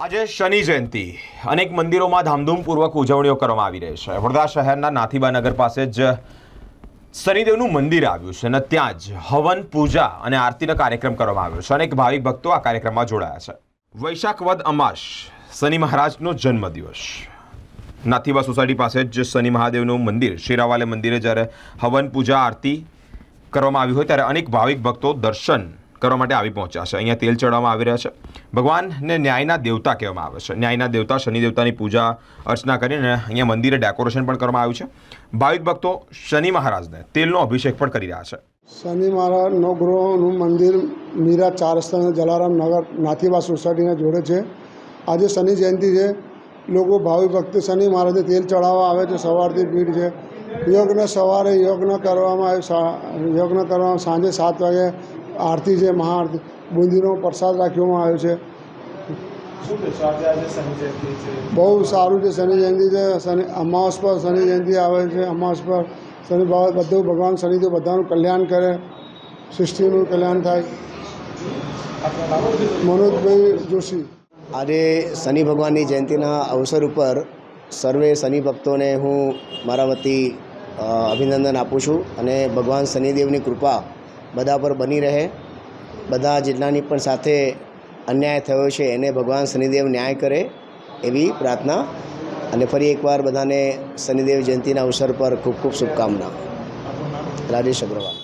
આજે શનિ જયંતિ. અનેક મંદિરોમાં ધામધૂમપૂર્વક ઉજવણીઓ કરવામાં આવી રહી છે. વડોદરા શહેરના નાથીબા નગર પાસે જ શનિદેવનું મંદિર આવ્યું છે અને ત્યાં જ હવન પૂજા અને આરતીનો કાર્યક્રમ કરવામાં આવ્યો છે. અનેક ભાવિક ભક્તો આ કાર્યક્રમમાં જોડાયા છે. વૈશાખ વદ અમાસ, શનિ મહારાજનો જન્મદિવસ. નાથીબા સોસાયટી પાસે જ શનિ મહાદેવનું મંદિર, શેરાવાલે મંદિરે જ્યારે હવન પૂજા, આરતી કરવામાં આવી હોય ત્યારે અનેક ભાવિક ભક્તો દર્શન કરવા માટે આવી પહોંચ્યા છે. અહીંયા તેલ ચડાવવામાં આવી રહ્યા છે. ભગવાનને ન્યાયના દેવતા કહેવામાં આવે છે. ન્યાયના દેવતા, શનિ દેવતાની પૂજા, અર્ચના કરીને અહીંયા મંદિરે ડેકોરેશન પણ કરવામાં આવ્યું છે. ભાવિક ભક્તો શનિ મહારાજને તેલનો અભિષેક પણ કરી રહ્યા છે. શનિ મહારાજ ગૃહનું મંદિર મીરા ચાર રસ્તા જલારામ નગર નાથીબા સોસાયટીને જોડે છે. આજે શનિ જયંતિ છે. લોકો ભાવિ ભક્ત શનિ મહારાજને તેલ ચડાવવા આવે છે. સવારથી ભીડ છે. યજ્ઞ સવારે યજ્ઞ કરવામાં આવે, સા- યજ્ઞ કરવામાં સાંજે સાત વાગે આરતી છે મહાઆરતી બુંદીનો પ્રસાદ રાખવામાં આવ્યો છે. બહુ સારું છે શનિ જયંતિ છે શનિ અમાવસ પર શનિ જયંતિ આવે છે અમાવસ પર શનિ બાબત બધું ભગવાન શનિદેવ બધાનું કલ્યાણ કરે સૃષ્ટિનું કલ્યાણ થાય. મનોજભાઈ જોશી. આજે શનિ ભગવાનની જયંતિના અવસર ઉપર સર્વે શનિ ભક્તોને હું મારા વતી અભિનંદન આપું છું અને ભગવાન શનિદેવની કૃપા બધા પર બની રહે. બધા જેટલાની પણ સાથે અન્યાય થયો છે, એને ભગવાન શનિદેવ ન્યાય કરે એવી પ્રાર્થના. અને ફરી એકવાર બધાને શનિદેવ જયંતિના અવસર પર ખૂબ ખૂબ શુભકામના. રાજેશ અગ્રવાલ.